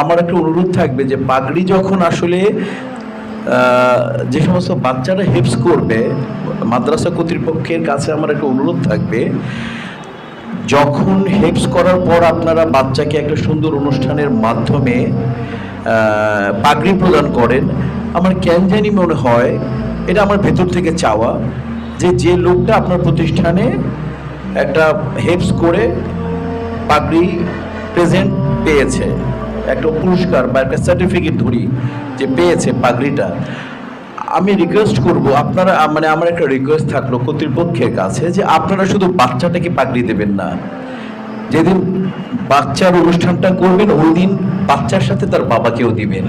আমার একটা অনুরোধ থাকবে যে পাগড়ি যখন আসলে যে সমস্ত বাচ্চারা হেপস করবে, মাদ্রাসা কর্তৃপক্ষের কাছে আমার একটা অনুরোধ থাকবে, যখন হেপস করার পর আপনারা বাচ্চাকে একটা সুন্দর অনুষ্ঠানের মাধ্যমে পাগড়ি প্রদান করেন, আমার কেন জানি মনে হয় এটা আমার ভেতর থেকে চাওয়া যে যে লোকটা আপনার প্রতিষ্ঠানে একটা হেপস করে পাগড়ি প্রেজেন্ট পেয়েছে। একটা পুরস্কার বা একটা সার্টিফিকেট ধরি যে পেয়েছে পাগড়িটা আমি রিকোয়েস্ট করব আপনারা মানে আমার একটা রিকোয়েস্ট থাকল কর্তৃপক্ষের কাছে যে আপনারা শুধু বাচ্চাটাকে পাগড়ি দেবেন না। যেদিন বাচ্চার অনুষ্ঠানটা করবেন ওই দিন বাচ্চার সাথে তার বাবাকেও দিবেন।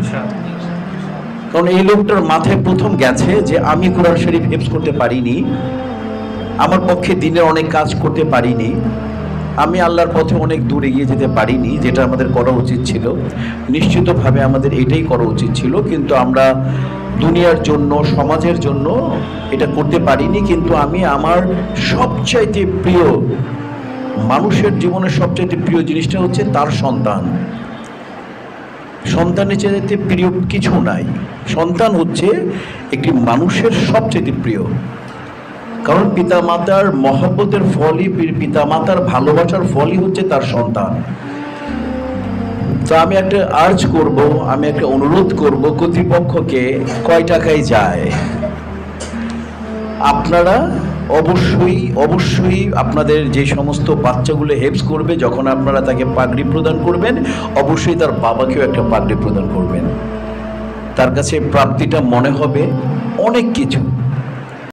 কারণ এই লোকটার মাথায় প্রথম গেছে যে আমি কোরআন শরীফ হেফজ করতে পারিনি আমার পক্ষে দিনে অনেক কাজ করতে পারিনি। আমি আল্লাহর পথে অনেক দূর এগিয়ে যেতে পারিনি, যেটা আমাদের করা উচিত ছিল। নিশ্চিতভাবে আমাদের এটাই করা উচিত ছিল, কিন্তু আমরা দুনিয়ার জন্য, সমাজের জন্য এটা করতে পারিনি, কিন্তু আমি আমার সবচাইতে প্রিয়, মানুষের জীবনের সবচাইতে প্রিয় জিনিসটা হচ্ছে তার সন্তান। সন্তানের চাইতে প্রিয় কিছু নাই। সন্তান হচ্ছে একটি মানুষের সবচেয়ে প্রিয়। কারণ পিতামাতার মহব্বতের ফলই পি- পিতামাতার ভালোবাসার ফলই হচ্ছে তার সন্তান। তো আমি একটা আর্জ করব, আমি একটা অনুরোধ করব কর্তৃপক্ষকে, কয় টাকায় যায়? আপনারা অবশ্যই অবশ্যই আপনাদের যে সমস্ত বাচ্চাগুলো হেল্পস করবে, যখন আপনারা তাকে পাগড়ি প্রদান করবেন, অবশ্যই তার বাবাকেও একটা পাগড়ি প্রদান করবেন। তার কাছে প্রাপ্তিটা মনে হবে, অনেক কিছু।